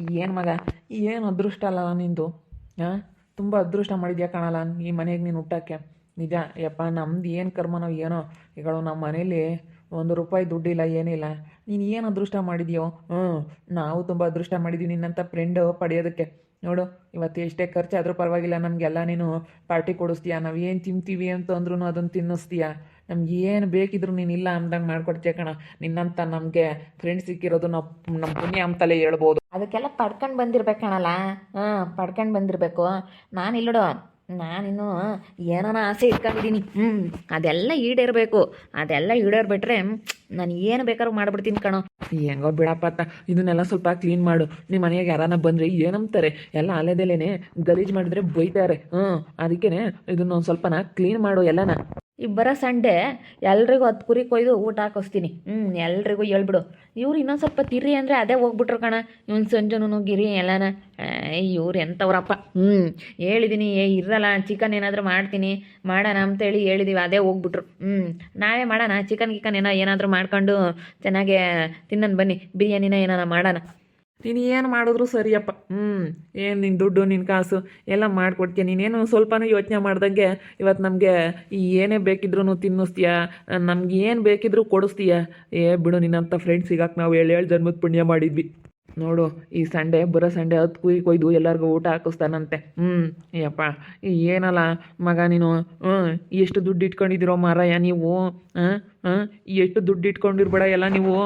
ಏನು ಮಗ? ಏನು ಅದೃಷ್ಟ ಅಲ್ಲ ನಿಂದು? ಹಾಂ ತುಂಬ ಅದೃಷ್ಟ ಮಾಡಿದ್ಯಾ ಕಾಣಲ್ಲ ಈ ಮನೆಗೆ ನೀನು ಹುಟ್ಟಕ್ಕೆ? ನಿಜ, ಯಪ್ಪ, ನಮ್ದು ಏನು ಕರ್ಮನೋ ಏನೋ? ಈಗ ನಮ್ಮ ಮನೇಲಿ ಒಂದು ರೂಪಾಯಿ ದುಡ್ಡಿಲ್ಲ, ಏನಿಲ್ಲ. ನೀನು ಏನು ಅದೃಷ್ಟ ಮಾಡಿದ್ಯೋ? ಹ್ಞೂ, ನಾವು ತುಂಬ ಅದೃಷ್ಟ ಮಾಡಿದ್ದೀವಿ ನಿನ್ನಂಥ ಫ್ರೆಂಡು ಪಡೆಯೋದಕ್ಕೆ. ನೋಡು, ಇವತ್ತು ಎಷ್ಟೇ ಖರ್ಚಾದರೂ ಪರವಾಗಿಲ್ಲ, ನಮಗೆಲ್ಲ ನೀನು ಪಾರ್ಟಿ ಕೊಡಿಸ್ತೀಯ? ನಾವು ಏನು ತಿಂತೀವಿ ಅಂತ ಅಂದ್ರೂ ಅದನ್ನು ತಿನ್ನಿಸ್ತೀಯ? ನಮ್ಗೆ ಏನು ಬೇಕಿದ್ರು ನೀನು ಇಲ್ಲ ಅಂದಂಗೆ ಮಾಡ್ಕೊಡ್ತೀಯ ಕಣ. ನಿನ್ನಂತ ನಮಗೆ ಫ್ರೆಂಡ್ ಸಿಕ್ಕಿರೋದು ನಾವು ನಮ್ಮ ಪುಣ್ಯ ಅಂತಲೇ ಹೇಳ್ಬೋದು. ಅದಕ್ಕೆಲ್ಲ ಪಡ್ಕೊಂಡು ಬಂದಿರ್ಬೇಕು ಕಣಲ್ಲ. ಹಾಂ ಪಡ್ಕೊಂಡು ಬಂದಿರಬೇಕು. ನಾನು ಇಲ್ಲಡು ನಾನಿನ್ನು ಏನಾನ ಆಸೆ ಇಟ್ಕೊಂಡಿದ್ದೀನಿ ಹ್ಞೂ ಅದೆಲ್ಲ ಈಡೇರಬೇಕು. ಅದೆಲ್ಲ ಈಡೇರ್ಬಿಟ್ರೆ ನಾನು ಏನು ಬೇಕಾದ್ರೂ ಮಾಡ್ಬಿಡ್ತೀನಿ ಕಣೋ. ಹೆಂಗೋ ಬಿಡಪ್ಪ ಅತ್ತ ಇದನ್ನೆಲ್ಲ ಸ್ವಲ್ಪ ಕ್ಲೀನ್ ಮಾಡು. ನಿಮ್ಮ ಮನೆಗೆ ಯಾರನ್ನ ಬಂದರೆ ಏನಂತಾರೆ ಎಲ್ಲ ಅಲೆದೆಲೇನೆ ಗಲೀಜು ಮಾಡಿದ್ರೆ ಬೈತಾರೆ. ಹ್ಞೂ ಅದಕ್ಕೇನೆ ಇದನ್ನೊಂದು ಸ್ವಲ್ಪನ ಕ್ಲೀನ್ ಮಾಡು ಎಲ್ಲನ. ಈ ಬರೋ ಸಂಡೆ ಎಲ್ರಿಗೂ ಹತ್ತು ಕುರಿ ಕೊಯ್ದು ಊಟ ಹಾಕಿಸ್ತೀನಿ. ಹ್ಞೂ ಎಲ್ರಿಗೂ ಹೇಳ್ಬಿಡು. ಇವ್ರು ಇನ್ನೊಂದು ಸ್ವಲ್ಪ ತಿರಿ ಅಂದರೆ ಅದೇ ಹೋಗ್ಬಿಟ್ರು ಕಣ. ಇವ್ನು ಸಂಜೆನೂ ಗಿರಿ ಎಲ್ಲನ. ಇವ್ರು ಎಂಥವ್ರಪ್ಪ. ಹ್ಞೂ ಹೇಳಿದ್ದೀನಿ ಏ ಇರಲ್ಲ ಚಿಕನ್ ಏನಾದರೂ ಮಾಡ್ತೀನಿ. ಮಾಡೋಣ ಅಂತೇಳಿ ಹೇಳಿದ್ದೀವಿ ಅದೇ ಹೋಗ್ಬಿಟ್ರು. ಹ್ಞೂ ನಾವೇ ಮಾಡೋಣ ಚಿಕನ್ ಗಿಕನ್ ಏನೋ ಏನಾದರೂ ಮಾಡ್ಕೊಂಡು ಚೆನ್ನಾಗೆ ತಿನ್ನೋಣ ಬನ್ನಿ. ಬಿರಿಯಾನಿನ ಏನಾರ ಮಾಡೋಣ. ನೀನು ಏನು ಮಾಡಿದ್ರು ಸರಿಯಪ್ಪ. ಹ್ಞೂ ಏನು ನಿನ್ನ ದುಡ್ಡು ನಿನ್ನ ಕಾಸು ಎಲ್ಲ ಮಾಡಿಕೊಡ್ತೀಯ? ನೀನೇನು ಸ್ವಲ್ಪನೂ ಯೋಚನೆ ಮಾಡ್ದಂಗೆ ಇವತ್ತು ನಮಗೆ ಏನೇ ಬೇಕಿದ್ರೂ ತಿನ್ನಿಸ್ತೀಯ? ನಮ್ಗೆ ಏನು ಬೇಕಿದ್ರೂ ಕೊಡಿಸ್ತೀಯ? ಏ, ಬಿಡು, ನಿನ್ನಂಥ ಫ್ರೆಂಡ್ಸ್ ಸಿಗಕ್ಕೆ ನಾವು ಏಳು ಏಳು ಜನ್ಮದ ಪುಣ್ಯ ಮಾಡಿದ್ವಿ. ನೋಡು, ಈ ಸಂಡೆ, ಬರೋ ಸಂಡೆ ಹತ್ತು ಕುಯ್ ಕೊಯ್ದು ಎಲ್ಲರಿಗೂ ಊಟ ಹಾಕಿಸ್ತಾನಂತೆ. ಹ್ಞೂ ಯಪ್ಪ ಏನಲ್ಲ ಮಗ ನೀನು? ಹ್ಞೂ ಎಷ್ಟು ದುಡ್ಡು ಇಟ್ಕೊಂಡಿದ್ದೀರೋ ಮಾರಾಯ ನೀವು? ಹಾಂ ಹಾಂ ಎಷ್ಟು ದುಡ್ಡು ಇಟ್ಕೊಂಡಿರ್ಬೇಡ ಎಲ್ಲ ನೀವು?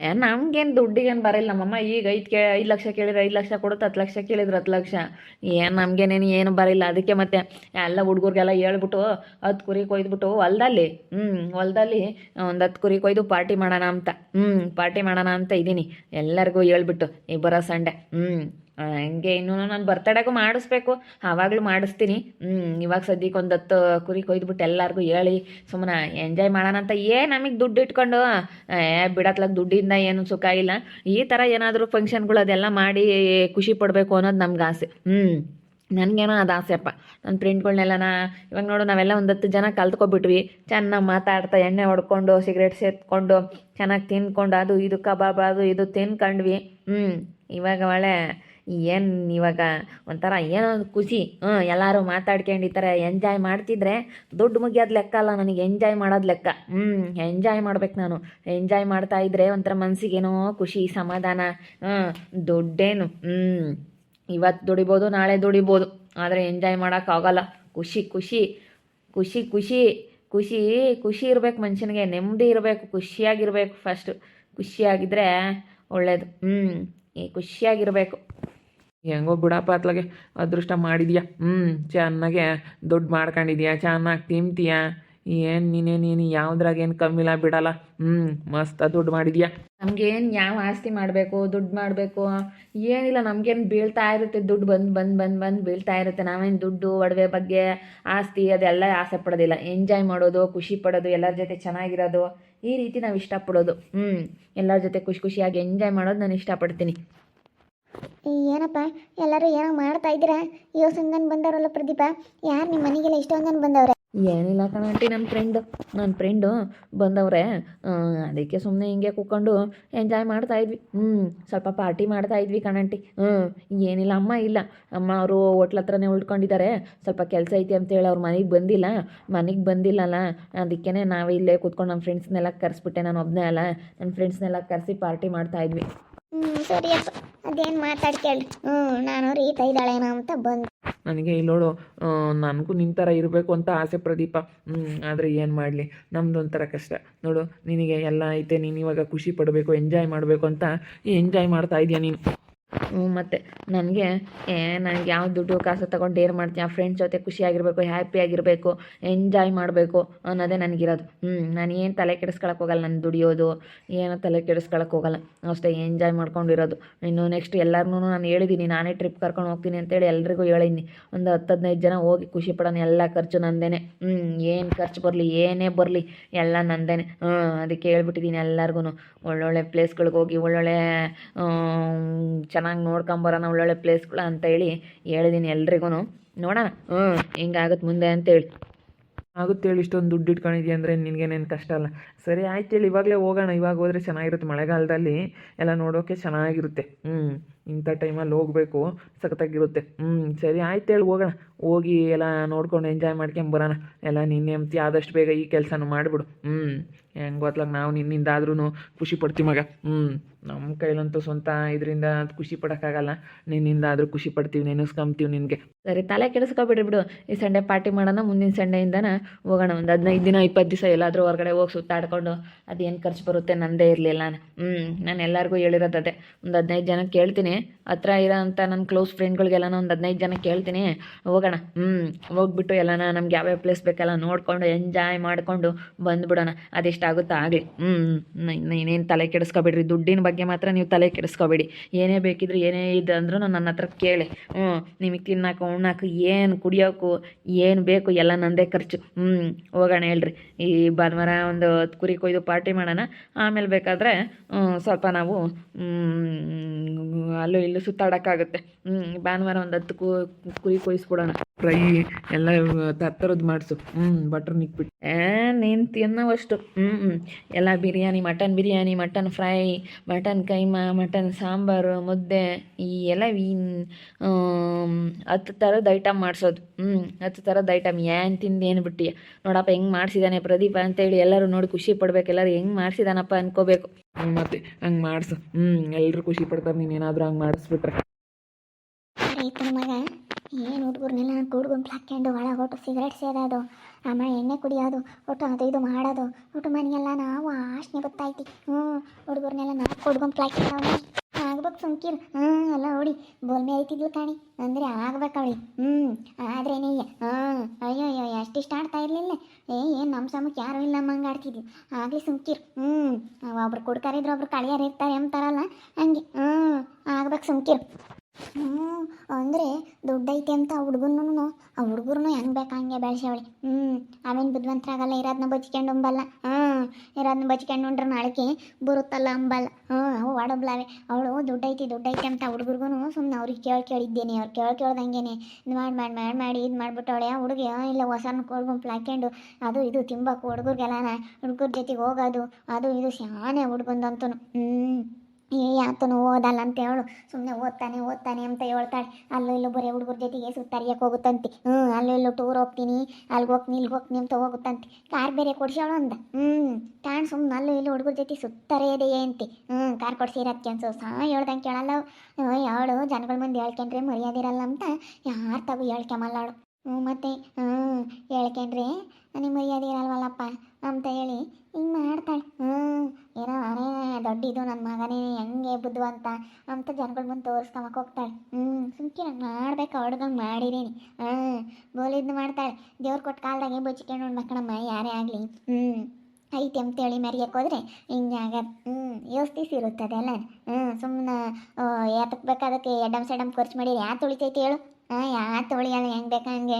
ನಮ್ಗೇನು ದುಡ್ಡಿಗೇನು ಬರಲ್ಲ ನಮ್ಮಮ್ಮ ಈಗ ಐದು ಕೇ, ಐದು ಲಕ್ಷ ಕೇಳಿದ್ರೆ ಐದು ಲಕ್ಷ ಕೊಡುತ್ತೆ, ಹತ್ತು ಲಕ್ಷ ಕೇಳಿದ್ರೆ ಹತ್ತು ಲಕ್ಷ. ಏನು, ನಮಗೇನೇನು, ಏನು ಬರಿಲ್ಲ ಅದಕ್ಕೆ ಮತ್ತೆ ಎಲ್ಲ ಹುಡುಗರಿಗೆಲ್ಲ ಹೇಳ್ಬಿಟ್ಟು ಹತ್ತು ಕುರಿ ಕೊಯ್ದುಬಿಟ್ಟು ಹೊಲ್ದಲ್ಲಿ ಹ್ಞೂ ಹೊಲ್ದಲ್ಲಿ ಒಂದು ಹತ್ತು ಕುರಿ ಕೊಯ್ದು ಪಾರ್ಟಿ ಮಾಡೋಣ ಅಂತ. ಹ್ಞೂ ಪಾರ್ಟಿ ಮಾಡೋಣ ಅಂತ ಇದ್ದೀನಿ. ಎಲ್ಲರಿಗೂ ಹೇಳ್ಬಿಟ್ಟು ಈ ಬರೋ ಸಂಡೆ. ಹ್ಞೂ ಹಂಗೆ ಇನ್ನೂ ನಾನು ಬರ್ತಡೇಗೂ ಮಾಡಿಸ್ಬೇಕು. ಆವಾಗಲೂ ಮಾಡಿಸ್ತೀನಿ. ಹ್ಞೂ ಇವಾಗ ಸದ್ಯಕ್ಕೆ ಒಂದು ಹತ್ತು ಕುರಿ ಕೊಯ್ದುಬಿಟ್ಟು ಎಲ್ಲರಿಗೂ ಹೇಳಿ ಸುಮ್ಮನೆ ಎಂಜಾಯ್ ಮಾಡೋಣ ಅಂತ ಏ ನಮಗೆ ದುಡ್ಡು ಇಟ್ಕೊಂಡು ಬಿಡತ್ಲಾಗ ದುಡ್ಡಿಂದ ಏನು ಸುಖ ಇಲ್ಲ. ಈ ಥರ ಏನಾದರೂ ಫಂಕ್ಷನ್ಗಳು ಅದೆಲ್ಲ ಮಾಡಿ ಖುಷಿ ಪಡಬೇಕು ಅನ್ನೋದು ನಮ್ಗೆ ಆಸೆ. ಹ್ಞೂ ನನಗೇನೋ ಅದು ಆಸೆಪ್ಪ ನನ್ನ ಫ್ರೆಂಡ್ಗಳ್ನೆಲ್ಲನ ಇವಾಗ ನೋಡು ನಾವೆಲ್ಲ ಒಂದು ಹತ್ತು ಜನ ಕಲ್ತ್ಕೊಬಿಟ್ವಿ. ಚೆನ್ನಾಗಿ ಮಾತಾಡ್ತಾ, ಎಣ್ಣೆ ಹೊಡ್ಕೊಂಡು ಸಿಗರೇಟ್ ಸೇತ್ಕೊಂಡು, ಚೆನ್ನಾಗಿ ತಿನ್ಕೊಂಡು, ಅದು ಇದು ಕಬಾಬ್, ಅದು ಇದು ತಿನ್ಕೊಂಡ್ವಿ. ಹ್ಞೂ ಇವಾಗ ಒಳ್ಳೆ ಏನು ಇವಾಗ ಒಂಥರ ಏನೋ ಖುಷಿ. ಹ್ಞೂ ಎಲ್ಲರೂ ಮಾತಾಡ್ಕೊಂಡು ಈ ಥರ ಎಂಜಾಯ್ ಮಾಡ್ತಿದ್ರೆ ದುಡ್ಡು ಮುಗಿಯೋದು ಲೆಕ್ಕ ಅಲ್ಲ ನನಗೆ ಎಂಜಾಯ್ ಮಾಡೋದು ಲೆಕ್ಕ. ಹ್ಞೂ ಎಂಜಾಯ್ ಮಾಡ್ಬೇಕು ನಾನು. ಎಂಜಾಯ್ ಮಾಡ್ತಾ ಇದ್ರೆ ಒಂಥರ ಮನಸ್ಸಿಗೇನೋ ಖುಷಿ, ಸಮಾಧಾನ. ಹ್ಞೂ ದುಡ್ಡೇನು. ಹ್ಞೂ ಇವತ್ತು ದುಡಿಬೋದು, ನಾಳೆ ದುಡಿಬೋದು. ಆದರೆ ಎಂಜಾಯ್ ಮಾಡೋಕ್ಕಾಗಲ್ಲ ಖುಷಿ ಖುಷಿ ಖುಷಿ ಖುಷಿ ಖುಷಿ ಖುಷಿ ಇರಬೇಕು ಮನುಷ್ಯನಿಗೆ. ನೆಮ್ಮದಿ ಇರಬೇಕು, ಖುಷಿಯಾಗಿರಬೇಕು ಫಸ್ಟು ಖುಷಿಯಾಗಿದ್ದರೆ ಒಳ್ಳೆಯದು ಹ್ಞೂ ಖುಷಿಯಾಗಿರಬೇಕು. ಹೆಂಗೋ ಬಿಡಪ್ಪ ಅತ್ಲಾಗೆ ಅದೃಷ್ಟ ಮಾಡಿದ್ಯಾ? ಹ್ಞೂ ಚೆನ್ನಾಗೆ ದುಡ್ಡು ಮಾಡ್ಕೊಂಡಿದ್ಯಾ? ಚೆನ್ನಾಗಿ ತಿಂತೀಯಾ? ಏನು ನೀನೇನೇನು ನೀನು ಯಾವ್ದ್ರಾಗ ಏನು ಕಮ್ಮಿಲ್ಲ ಬಿಡಲ್ಲ. ಹ್ಞೂ ಮಸ್ತ ದುಡ್ಡು ಮಾಡಿದ್ಯಾ? ನಮ್ಗೇನು ಯಾವ ಆಸ್ತಿ ಮಾಡಬೇಕು, ದುಡ್ಡು ಮಾಡಬೇಕು, ಏನಿಲ್ಲ, ನಮಗೇನು ಬೀಳ್ತಾ ಇರುತ್ತೆ, ದುಡ್ಡು ಬಂದು ಬಂದು ಬಂದು ಬಂದು ಬೀಳ್ತಾ ಇರುತ್ತೆ. ನಾವೇನು ದುಡ್ಡು, ಒಡವೆ ಬಗ್ಗೆ ಆಸ್ತಿ ಅದೆಲ್ಲ ಆಸೆ ಪಡೋದಿಲ್ಲ. ಎಂಜಾಯ್ ಮಾಡೋದು, ಖುಷಿ ಪಡೋದು, ಎಲ್ಲರ ಜೊತೆ ಚೆನ್ನಾಗಿರೋದು, ಈ ರೀತಿ ನಾವು ಇಷ್ಟಪಡೋದು. ಹ್ಞೂ ಎಲ್ಲರ ಜೊತೆ ಖುಷಿ ಖುಷಿಯಾಗಿ ಎಂಜಾಯ್ ಮಾಡೋದು ನಾನು ಇಷ್ಟಪಡ್ತೀನಿ. ಏನಪ್ಪ, ಎಲ್ಲರೂ ಏನೋ ಮಾಡ್ತಾ ಇದ್ದೀರಾ? ಯೋಸಂಗನ್ ಸಂಗನ್ ಬಂದವರಲ್ಲ ಪ್ರದೀಪ. ಯಾರು ನಿಮ್ಮ ಮನೆಗೆಲ್ಲ ಇಷ್ಟೊಂದನ್ ಬಂದವ್ರೆ? ಏನಿಲ್ಲ ಕಣಂಟಿ ನನ್ನ ಫ್ರೆಂಡು ನನ್ನ ಫ್ರೆಂಡು ಬಂದವ್ರೆ. ಅದಕ್ಕೆ ಸುಮ್ಮನೆ ಹಿಂಗೆ ಕೂತ್ಕೊಂಡು ಎಂಜಾಯ್ ಮಾಡ್ತಾ ಇದ್ವಿ. ಹ್ಞೂ ಸ್ವಲ್ಪ ಪಾರ್ಟಿ ಮಾಡ್ತಾ ಇದ್ವಿ ಕಣಂಟಿ ಹ್ಞೂ ಏನಿಲ್ಲ, ಅಮ್ಮ ಇಲ್ಲ. ಅಮ್ಮ ಅವರು ಹೋಟ್ಲ ಹತ್ರನೇ ಉಳ್ಕೊಂಡಿದ್ದಾರೆ. ಸ್ವಲ್ಪ ಕೆಲಸ ಐತಿ ಅಂತೇಳಿ ಅವ್ರ ಮನೆಗೆ ಬಂದಿಲ್ಲ. ಮನೆಗೆ ಬಂದಿಲ್ಲಲ್ಲ ಅದಕ್ಕೇ ನಾವೇ ಇಲ್ಲೇ ಕೂತ್ಕೊಂಡು ನಮ್ಮ ಫ್ರೆಂಡ್ಸ್ನೆಲ್ಲ ಕರೆಸ್ಬಿಟ್ಟೆ. ನಾನು ಒಬ್ಬನೇ ಅಲ್ಲ. ನನ್ನ ಫ್ರೆಂಡ್ಸ್ನೆಲ್ಲ ಕರೆಸಿ ಪಾರ್ಟಿ ಮಾಡ್ತಾ ಇದ್ವಿ. ಸರಿಯಪ್ಪ ಅದೇನು ಮಾತಾಡ್ಕೇಳಿ ಹ್ಞೂ ನಾನು ರೀತ ಇದ್ದಾಳೇನೋ ಅಂತ ಬಂದು. ನನಗೆ ಇಲ್ಲೋಡು ನನಗೂ ನಿನ್ನ ಇರಬೇಕು ಅಂತ ಆಸೆ ಪ್ರದೀಪ. ಆದರೆ ಏನು ಮಾಡಲಿ? ನಮ್ದು ಒಂಥರ ಕಷ್ಟ. ನೋಡು, ನಿನಗೆ ಎಲ್ಲ ಐತೆ, ನೀನು ಇವಾಗ ಖುಷಿ ಪಡಬೇಕು ಎಂಜಾಯ್ ಮಾಡಬೇಕು ಅಂತ ಎಂಜಾಯ್ ಮಾಡ್ತಾ ಇದೆಯಾ ನೀನು. ಹ್ಞೂ, ಮತ್ತು ನನಗೆ, ಏ, ನನಗೆ ಯಾವ ದುಡ್ಡು ಕಾಸು ತಗೊಂಡು ಏನು ಮಾಡ್ತೀನಿ? ಆ ಫ್ರೆಂಡ್ಸ್ ಜೊತೆ ಖುಷಿಯಾಗಿರಬೇಕು ಹ್ಯಾಪಿಯಾಗಿರಬೇಕು ಎಂಜಾಯ್ ಮಾಡಬೇಕು ಅನ್ನೋದೇ ನನಗಿರೋದು. ಹ್ಞೂ, ನಾನು ಏನು ತಲೆ ಕೆಡಿಸ್ಕೊಳಕ್ಕೆ ಹೋಗಲ್ಲ ನಾನು ದುಡಿಯೋದು, ಏನೋ ತಲೆ ಕೆಡಿಸ್ಕೊಳಕ್ಕೆ ಹೋಗಲ್ಲ. ಅಷ್ಟೇ ಎಂಜಾಯ್ ಮಾಡ್ಕೊಂಡಿರೋದು. ಇನ್ನು ನೆಕ್ಸ್ಟ್ ಎಲ್ಲರನ್ನೂ ನಾನು ಹೇಳಿದ್ದೀನಿ ನಾನೇ ಟ್ರಿಪ್ ಕರ್ಕೊಂಡು ಹೋಗ್ತೀನಿ ಅಂತೇಳಿ ಎಲ್ರಿಗೂ ಹೇಳಿದ್ದೀನಿ ಒಂದು ಹತ್ತು ಹದಿನೈದು ಜನ ಹೋಗಿ ಖುಷಿ ಪಡೋಣ, ಎಲ್ಲ ಖರ್ಚು ನಂದೇನೆ. ಹ್ಞೂ, ಏನು ಖರ್ಚು ಬರಲಿ, ಏನೇ ಬರಲಿ, ಎಲ್ಲ ನಂದೇನೆ. ಹ್ಞೂ, ಅದಕ್ಕೆ ಹೇಳ್ಬಿಟ್ಟಿದ್ದೀನಿ ಎಲ್ಲರಿಗೂ ಒಳ್ಳೊಳ್ಳೆ ಪ್ಲೇಸ್ಗಳಿಗೆ ಹೋಗಿ, ಒಳ್ಳೊಳ್ಳೆ ಚೆನ್ನಾಗಿ ನೋಡ್ಕೊಂಬರೋಣ ಒಳ್ಳೊಳ್ಳೆ ಪ್ಲೇಸ್ಗಳು ಅಂತ ಹೇಳಿ ಹೇಳಿದ್ದೀನಿ ಎಲ್ರಿಗೂ ನೋಡೋಣ. ಹ್ಞೂ ಹಿಂಗಾಗುತ್ತೆ ಮುಂದೆ ಅಂತೇಳಿ. ಆಗುತ್ತೆ ಹೇಳಿ ಇಷ್ಟೊಂದು ದುಡ್ಡು ಇಟ್ಕೊಂಡಿದ್ಯಾ ಅಂದರೆ ನಿನಗೇನೇನು ಕಷ್ಟ ಅಲ್ಲ. ಸರಿ, ಆಯ್ತು ಹೇಳಿ, ಇವಾಗಲೇ ಹೋಗೋಣ, ಇವಾಗ ಹೋದರೆ ಚೆನ್ನಾಗಿರುತ್ತೆ ಮಳೆಗಾಲದಲ್ಲಿ. ಎಲ್ಲ ನೋಡೋಕೆ ಚೆನ್ನಾಗಿರುತ್ತೆ. ಹ್ಞೂ ಇಂಥ ಟೈಮಲ್ಲಿ ಹೋಗ್ಬೇಕು, ಸಖತ್ತಾಗಿರುತ್ತೆ. ಹ್ಞೂ ಸರಿ, ಆಯ್ತು ಹೇಳಿ, ಹೋಗೋಣ. ಹೋಗಿ ಎಲ್ಲ ನೋಡ್ಕೊಂಡು ಎಂಜಾಯ್ ಮಾಡ್ಕೊಂಬರೋಣ ಎಲ್ಲ ನಿನ್ನೆ ನೆಮ್ಮದಿ ಆದಷ್ಟು ಬೇಗ ಈ ಕೆಲಸನೂ ಮಾಡಿಬಿಡು. ಹ್ಞೂ ಹೆಂಗೆ ಗೊತ್ತಲಾಗ ನಾವು ನಿನ್ನಿಂದ ಆದ್ರೂ ಖುಷಿ ಪಡ್ತೀವಿ ಮಗ. ಹ್ಞೂ ನಮ್ಮ ಕೈಲಂತೂ ಸ್ವಂತ ಇದರಿಂದ ಖುಷಿ ಪಡೋಕ್ಕಾಗಲ್ಲ. ನಿನ್ನಿಂದ ಆದರೂ ಖುಷಿ ಪಡ್ತೀವಿ, ನೆನೆಸ್ಕೊಂತೀವಿ ನಿನಗೆ. ಸರಿ, ತಲೆ ಕೆಡಿಸ್ಕೊಬಿಡ್ರಿ ಬಿಡು ಈ ಸಂಡೇ ಪಾರ್ಟಿ ಮಾಡೋಣ, ಮುಂದಿನ ಸಂಡೆಯಿಂದನ ಹೋಗೋಣ. ಒಂದು ಹದಿನೈದು ದಿನ, ಇಪ್ಪತ್ತು ದಿವಸ ಎಲ್ಲಾದರೂ ಹೊರಗಡೆ ಹೋಗಿ ಸುತ್ತಾಡ್ಕೊಂಡು ಅದೇನು ಖರ್ಚು ಬರುತ್ತೆ ನಂದೇ ಇರಲಿಲ್ಲ ಹ್ಞೂ ನಾನು ಎಲ್ಲರಿಗೂ ಹೇಳಿರೋದು ಅದೇ. ಒಂದು ಹದಿನೈದು ಜನಕ್ಕೆ ಕೇಳ್ತೀನಿ. ಹತ್ರ ಇರೋ ಅಂತ ನನ್ನ ಕ್ಲೋಸ್ ಫ್ರೆಂಡ್ಗಳಿಗೆಲ್ಲ ಒಂದು ಹದಿನೈದು ಜನಕ್ಕೆ ಕೇಳ್ತೀನಿ. ಹೋಗೋಣ. ಹ್ಞೂ ಹೋಗ್ಬಿಟ್ಟು ಎಲ್ಲನ ನಮ್ಗೆ ಯಾವ್ಯಾವ ಪ್ಲೇಸ್ ಬೇಕೆಲ್ಲ ನೋಡಿಕೊಂಡು ಎಂಜಾಯ್ ಮಾಡಿಕೊಂಡು ಬಂದುಬಿಡೋಣ. ಅದೆಷ್ಟಾಗುತ್ತೋ ಆಗಲಿ. ಹ್ಞೂ ಇನ್ನೇನು ತಲೆ ಕೆಡಿಸ್ಕೊಬೇಡ್ರಿ. ದುಡ್ಡಿನ ಬಗ್ಗೆ ಮಾತ್ರ ನೀವು ತಲೆ ಕೆಡಿಸ್ಕೊಬೇಡಿ. ಏನೇ ಬೇಕಿದ್ರು, ಏನೇ ಇದು ಅಂದ್ರೂ ನನ್ನ ಹತ್ರ ಕೇಳಿ. ಹ್ಞೂ ನಿಮಗೆ ತಿನ್ನಾಕು, ಉಣ್ಣಾಕು, ಏನು ಕುಡಿಯೋಕು, ಏನು ಬೇಕು ಎಲ್ಲ ನಂದೇ ಖರ್ಚು. ಹ್ಞೂ ಹೋಗೋಣ ಹೇಳ್ರಿ. ಈ ಭಾನುವಾರ ಒಂದು ಹತ್ತು ಕುರಿ ಕೊಯ್ದು ಪಾರ್ಟಿ ಮಾಡೋಣ. ಆಮೇಲೆ ಬೇಕಾದರೆ ಸ್ವಲ್ಪ ನಾವು ಅಲ್ಲೂ ಇಲ್ಲೂ ಸುತ್ತಾಡೋಕ್ಕಾಗುತ್ತೆ. ಹ್ಞೂ ಭಾನುವಾರ ಒಂದು ಹತ್ತು ಕು ಕುರಿ ಕೊಯ್ಸ್ಬಿಡೋಣ. ಫ್ರೈ ಎಲ್ಲ ತತ್ತರದ್ದು ಮಾಡಿಸು. ಹ್ಞೂ ಬಟ್ರ್ ನಿಕ್ಬಿಟ್ಟು ನೀನು ತಿನ್ನೋವಷ್ಟು. ಹ್ಞೂ ಎಲ್ಲ biryani mutton biryani mutton fry mutton keema mutton sambar ಮುದ್ದೆ ಈ ಎಲ್ಲ ಹತ್ತು ಥರದ ಐಟಮ್ ಮಾಡಿಸೋದು. ಹ್ಞೂ ಹತ್ತು ಥರದ ಐಟಮ್ ಏನು ತಿಂದು ಏನು ಬಿಟ್ಟಿಯ? ನೋಡಪ್ಪ ಹೆಂಗೆ ಮಾಡಿಸಿದ್ದಾನೆ ಪ್ರದೀಪ ಅಂತೇಳಿ ಎಲ್ಲರೂ ನೋಡಿ ಖುಷಿ ಪಡ್ಬೇಕು. ಎಲ್ಲರೂ ಹೆಂಗೆ ಮಾಡಿಸಿದಾನಪ್ಪ ಅನ್ಕೋಬೇಕು. ಹ್ಞೂ ಮತ್ತೆ ಹಂಗೆ ಮಾಡಿಸು. ಹ್ಞೂ ಎಲ್ಲರೂ ಖುಷಿ ಪಡ್ತಾರೆ ನೀನೇನಾದರೂ ಹಂಗೆ ಮಾಡಿಸ್ಬಿಟ್ರೆ. ಮಗ. ಏನು ಹುಡುಗರ್ನೆಲ್ಲ ಕೂಡ್ ಗುಂಪು ಹಾಕ್ಕೊಂಡು ಒಳಗೆ ಒಟ್ಟು ಸಿಗರೇಟ್ ಸೇದೋದು. ಆಮೇಲೆ ಎಣ್ಣೆ ಕುಡಿಯೋದು, ಒಟ್ಟು ಅದು ಇದು ಮಾಡೋದು. ಒಟ್ಟು ಮನೆಗೆಲ್ಲ ನಾವು ಆಶ್ನೆ ಗೊತ್ತಾಯ್ತಿ ಹ್ಞೂ ಹುಡುಗರ್ನೆಲ್ಲ ನಾವು ಕೂಡ್ ಗುಂಪು ಹಾಕ್ಕೊಂಡವನೆ ಆಗ್ಬೇಕು ಸುಮ್ಕಿರು. ಹ್ಞೂ ಎಲ್ಲ ಹೊಡಿ ಬೋಲ್ಮೆ ಐತಿದ್ಲು ಕಾಣಿ. ಅಂದರೆ ಆಗ್ಬೇಕು ಅವಳಿ ಹ್ಞೂ ಆದ್ರೇನೇ ಹಾಂ ಅಯ್ಯೋ ಅಯ್ಯೋ ಅಷ್ಟಿಷ್ಟ ಆಡ್ತಾ ಇರಲಿಲ್ಲ. ನಮ್ಮ ಸಮಕ್ಕೆ ಯಾರೂ ಇಲ್ಲ ಅಮ್ಮಂಗೆ ಆಡ್ತಿದ್ವಿ. ಆಗಲಿ ಸುಮ್ಕಿರ್. ಹ್ಞೂ ಒಬ್ರು ಕುಡ್ಕರಿದ್ರು ಒಬ್ರು ಕಳಿಯಾರು ಇರ್ತಾರೆ ಅಂತಾರಲ್ಲ, ಹಂಗೆ. ಹ್ಞೂ ಆಗ್ಬೇಕು ಸುಮ್ಕಿರ್. ಹ್ಞೂ ಅಂದರೆ ದುಡ್ಡು ಐತೆ ಅಂತ ಆ ಹುಡುಗನೂ ಆ ಹುಡುಗರು ಹೆಂಗೆ ಬೇಕು ಹಂಗೆ ಬೆಳೆಸ್ಯಾವಳಿ ಹ್ಞೂ ಅವೇನು ಬುದ್ಧಿವಂತರಾಗಲ್ಲ ಇರೋದನ್ನ ಬಚ್ಕೊಂಡು ಅಂಬಲ್ಲ ಇರೋದನ್ನ ಬಚ್ಕೊಂಡು ಉಂಡ್ರೆ ನಾಳೆಗೆ ಬರುತ್ತಲ್ಲ ಅಂಬಲ್ಲ ಹ್ಞೂ ಒಡಬ್ಲಾವೆ ಅವಳು ದುಡ್ಡು ಐತಿ ದುಡ್ಡು ಐತೆ ಅಂತ ಹುಡುಗರಿಗೂ ಸುಮ್ಮನೆ ಅವ್ರಿಗೆ ಕೇಳಿ ಕೇಳಿದ್ದೇನೆ, ಅವ್ರು ಕೇಳಿ ಕೇಳ್ದಂಗೆನೆ. ಇದು ಮಾಡಿ ಮಾಡಿ ಮಾಡಿ ಮಾಡಿ, ಇದು ಮಾಡಿಬಿಟ್ಟವಳೆ. ಆ ಹುಡುಗಿ ಇಲ್ಲ ಹೊಸನ ಗುಂಪು ಹಾಕ್ಕೊಂಡು ಅದು, ಇದು ತಿಂಬಕು ಹುಡುಗರಿಗೆಲ್ಲ ಹುಡುಗರ ಜೊತೆಗೆ ಹೋಗೋದು, ಅದು, ಇದು, ಶಾನೆ ಹುಡುಗಂದಂತೂ ಹ್ಞೂ ಏ ಆತನು ಓದಲ್ಲ ಅಂತ ಹೇಳು. ಸುಮ್ಮನೆ ಓದ್ತಾನೆ ಓದ್ತಾನೆ ಅಂತ ಹೇಳ್ತಾಳೆ. ಅಲ್ಲೂ ಇಲ್ಲೂ ಬರೀ ಹುಡುಗರ ಜೊತೆಗೆ ಸುತ್ತರಿಯಕ್ಕೆ ಹೋಗುತ್ತಂತೆ. ಹ್ಞೂ ಅಲ್ಲೂ ಇಲ್ಲೂ ಟೂರ್ ಹೋಗ್ತೀನಿ ಅಲ್ಲಿಗೆ ಹೋಗ್ತೀನಿ ಇಲ್ಲಿಗೆ ಹೋಗ್ತೀನಿ ಅಂತ ಹೋಗುತ್ತಂತೆ. ಕಾರ್ ಬೇರೆ ಕೊಡ್ಸೋಳು ಅಂದ. ಹ್ಞೂ ತಾಣ್ ಸುಮ್ಮನೆ ಅಲ್ಲೂ ಇಲ್ಲೂ ಹುಡುಗರ ಜೊತೆ ಸುತ್ತರೆಯದೆಯೇ ಅಂತೆ. ಹ್ಞೂ ಕಾರ್ ಕೊಡ್ಸಿರತ್ತೆ ಅನ್ಸೋ ಸಾ ಹೇಳ್ದಂಗೆ ಕೇಳಲ್ಲ ಅವಳು. ಜನಗಳ ಮುಂದೆ ಹೇಳ್ಕೊಂಡ್ರೆ ಮರ್ಯಾದಿರಲ್ಲ ಅಂತ ಯಾರು ತಗೋ ಹೇಳ್ಕೊಂಬಲ್ಲ ಅವಳು ಹ್ಞೂ ಮತ್ತೆ ಹ್ಞೂ ಹೇಳ್ಕೇನ್ರಿ? ನಿಮ್ಮ ಮರ್ಯಾದೆ ಇರಲ್ವಲ್ಲಪ್ಪ, ಅಂತ ಹೇಳಿ ಹಿಂಗೆ ಮಾಡ್ತಾಳೆ. ಹ್ಞೂ ಏನೋ ಅರೇ ದೊಡ್ಡಿದು ನನ್ನ ಮಗನೇ, ಹೆಂಗೆ ಬುದ್ಧಿವಂತ ಅಂತ ಜನಗಳ ಮುಂದೆ ತೋರಿಸ್ಕೊಂಬಕ್ಕೆ ಹೋಗ್ತಾಳೆ. ಹ್ಞೂ ಸುಮ್ಕೆ ಮಾಡ್ಬೇಕು ಹುಡುಗಂಗೆ ಮಾಡಿದ್ದೀನಿ ಹ್ಞೂ ಬೋಲಿದ್ದು ಮಾಡ್ತಾಳೆ. ದೇವ್ರು ಕೊಟ್ಟ ಕಾಲ್ದಾಗೆ ಬಚ್ಚಿಕೊಂಡು ಮಕ್ಕಳಮ್ಮ ಯಾರೇ ಆಗಲಿ. ಹ್ಞೂ ಐತೆ ಅಂತೇಳಿ ಮರಿಯಕ್ಕೆ ಹೋದ್ರೆ ಹಿಂಗೆ ಆಗದು. ಹ್ಞೂ ಯೋಚಿಸಿರುತ್ತದೆ ಅಲ್ಲ ಹ್ಞೂ ಸುಮ್ಮನೆ ಯಾತಕ್ಕೆ ಬೇಕಾದಕ್ಕೆ ಎಡಮ್ ಸೆಡಮ್ ಖರ್ಚು ಮಾಡಿ ಯಾತು ಉಳಿತೈತಿ ಹೇಳು. ಹಾಂ ಯಾ ತೊಳಿಯಲ್ಲ ಹೆಂಗೆ ಬೇಕು ಹಂಗೆ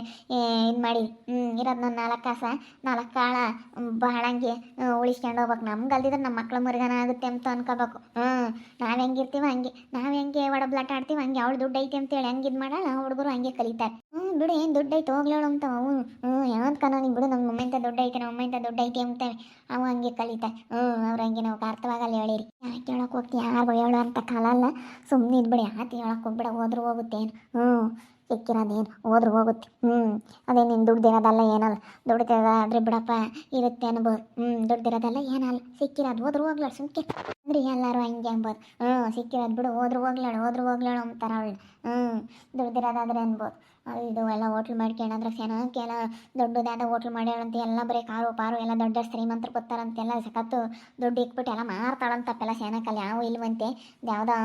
ಇದು ಮಾಡಿ. ಹ್ಞೂ ಇರೋದು ನನ್ನ ನಾಲ್ಕು ಕಾಸ, ನಾಲ್ಕು ಕಾಳ ಬಹಳಂಗೆ ಉಳಿಸ್ಕೊಂಡು ಹೋಗ್ಬೇಕು. ನಮ್ಗೆ ಅಲ್ದಿದ್ರೆ ನಮ್ಮ ಮಕ್ಳ ಮರಿಗನ ಆಗುತ್ತೆ ಅಂತ ಅನ್ಕೋಬೇಕು. ಹ್ಞೂ ನಾವು ಹೆಂಗಿರ್ತೀವಿ ಹಂಗೆ, ನಾವು ಹೆಂಗೆ ಒಡಬ್ಲಾಟ ಆಡ್ತೀವಿ ಹಂಗೆ, ಅವಳು ದುಡ್ಡು ಐತೆ ಅಂತೇಳಿ ಹಂಗೆ ಇದು ಮಾಡಲ್ಲ, ಹುಡುಗರು ಹಂಗೆ ಕಲಿತಾರೆ. ಹ್ಞೂ ಬಿಡು, ಏನು ದುಡ್ಡು ಐತೆ ಹೋಗ್ಲೇಳು ಅಂತ ಅವು. ಹ್ಞೂ ಯಾವ್ದು ಕನೋನಿ ಬಿಡು ನಮ್ಮ ಮಮ್ಮಿಂತ ದುಡ್ಡು ಐತೆ ನಮ್ಮ ಅಂತ ದುಡ್ಡು ಐತೆ ಅಂತೇವೆ ಅವ ಹಂಗೆ ಕಲಿತಾರೆ. ಹ್ಞೂ ಅವ್ರು ಹಂಗೆ ನಾವು ಅರ್ಥವಾಗಲ್ಲ ಹೇಳಿರಿ. ಯಾಕೆ ಹೇಳೋಕೆ ಹೋಗ್ತಿ, ಯಾರು ಹೇಳು ಅಂತ ಕಾಲಲ್ಲ ಸುಮ್ಮನೆ ಇದ್ಬಿಡಿ ಆತ ಹೇಳೋಕೆ ಹೋಗ್ಬಿಡ, ಹೋದ್ರೂ ಹೋಗುತ್ತೆ ಏನು. ಹ್ಞೂ ಸಿಕ್ಕಿರೋದೇನು ಹೋದ್ರೆ ಹೋಗುತ್ತೆ. ಹ್ಞೂ ಅದೇ ನೀನು ದುಡ್ದಿರೋದಲ್ಲ ಏನಲ್ಲ. ದುಡ್ದಿರೋದಾದ್ರೆ ಬಿಡಪ್ಪ, ಇರುತ್ತೆ ಅನ್ಬೋದು. ಹ್ಞೂ ದುಡ್ದಿರೋದಲ್ಲ ಏನಲ್ಲ. ಸಿಕ್ಕಿರೋದು ಹೋದ್ರೆ ಹೋಗ್ಲಾಳ ಸುಮ್ಕೆ. ಅಂದ್ರೆ ಎಲ್ಲರೂ ಹಂಗೆ ಅನ್ಬೋದು. ಹ್ಞೂ ಸಿಕ್ಕಿರೋದು ಬಿಡು, ಹೋದ್ರೆ ಹೋಗ್ಲಾಳ ಹೋದ್ರೆ ಹೋಗ್ಲಾಳ ಅಂತಾರ ಅವಳು ಹ್ಞೂ ದುಡ್ದಿರೋದಾದ್ರೆ ಅನ್ಬೋದು. ಇದು ಎಲ್ಲ ಹೋಟ್ಲ್ ಮಾಡ್ಕೊಂಡ್ರೆ ಸೆನಕ್ಕೆ ಎಲ್ಲ ದೊಡ್ಡದಾದ ಹೋಟ್ಲ್ ಮಾಡ್ಯಾಳಂತ, ಎಲ್ಲ ಬರೀ ಕಾರು, ಪಾರು, ಎಲ್ಲ ದೊಡ್ಡ ಶ್ರೀಮಂತರು ಕೂತಾರಂತೆ ಎಲ್ಲ ಸಖತ್ತು ದುಡ್ಡು ಇಕ್ಬಿಟ್ಟು ಎಲ್ಲ ಮಾರ್ತಾಳಂತಪ್ಪೆಲ್ಲ ಸೆನಕಲ್ಲಿ ಯಾವ ಇಲ್ವಂತೆ. ಯಾವುದೋ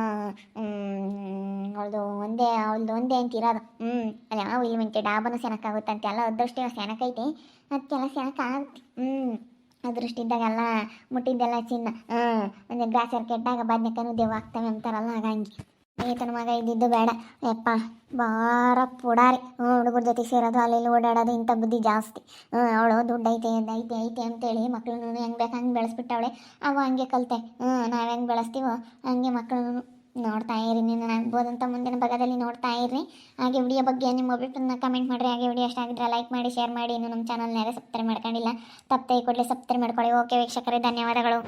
ಅವಳದು ಒಂದೇ ಅವಳದು ಒಂದೇ ಅಂತ ಇರೋದು. ಹ್ಞೂ ಅಲ್ಲಿ ಯಾವ ಇಲ್ವಂತೆ. ಡಾಬನು ಸೆನಕ್ಕಾಗುತ್ತಂತೆ ಎಲ್ಲ ಅದೃಷ್ಟ ಸೆನಕೈತಿ ಅದಕ್ಕೆಲ್ಲ ಸೆನಕ ಹ್ಞೂ ಅದೃಷ್ಟಿದ್ದಾಗೆಲ್ಲ ಮುಟ್ಟಿದ್ದೆಲ್ಲ ಚಿನ್ನ. ಹಾಂ ಒಂದು ಗ್ರಾಸರ್ ಕೆಟ್ಟಾಗ ಬದ್ನೆಕಾಯಿ ದೇವ್ ಆಗ್ತವೆ ಅಂತಾರಲ್ಲ, ಹಾಗಂಗೆ. ಏತನ ಮಗ ಇದ್ದಿದ್ದು ಬೇಡ. ಯಪ್ಪ, ಭಾರ ಪುಡಾರಿ. ಹ್ಞೂ ಹುಡುಗರ ಜೊತೆ ಸೇರೋದು ಅಲ್ಲಿ ಇಲ್ಲಿ ಓಡಾಡೋದು, ಇಂಥ ಬುದ್ಧಿ ಜಾಸ್ತಿ. ಹ್ಞೂ ಅವಳು ದುಡ್ಡು ಐತೆ ಐತೆ ಐತೆ ಅಂತೇಳಿ ಮಕ್ಕಳನ್ನು ಹೆಂಗೆ ಬೇಕು ಹಂಗೆ ಬೆಳೆಸ್ಬಿಟ್ಟವಳೆ. ಅವ ಹಂಗೆ ಕಲಿತೆ. ಹ್ಞೂ ನಾವು ಹೆಂಗೆ ಬೆಳೆಸ್ತೀವೋ, ಹಂಗೆ ಮಕ್ಕಳನ್ನು ನೋಡ್ತಾ ಇರಿ. ನಿನ್ನ ಆಗ್ಬೋದಂತ ಮುಂದಿನ ಭಾಗದಲ್ಲಿ ನೋಡ್ತಾ ಇರಿ ಹಾಗೆ ವಿಡಿಯೋ ಬಗ್ಗೆ ನಿಮ್ಮ ಅಭಿಪ್ರಾಯನ ಕಮೆಂಟ್ ಮಾಡಿರಿ. ಹಾಗೆ ವಿಡಿಯೋ ಇಷ್ಟ ಆಗಿದ್ರೆ ಲೈಕ್ ಮಾಡಿ ಶೇರ್ ಮಾಡಿ. ಇನ್ನು ನಮ್ಮ ಚಾನಲ್ನಾಗ ಸಬ್ಸ್ಕ್ರೈಬ್ ಮಾಡ್ಕೊಂಡಿಲ್ಲ ತಪ್ಪೇ ಕೂಡಲೇ ಸಬ್ಸ್ಕ್ರೈಬ್ ಮಾಡ್ಕೊಳ್ಳಿ. ಓಕೆ ವೀಕ್ಷಕರೇ, ಧನ್ಯವಾದಗಳು.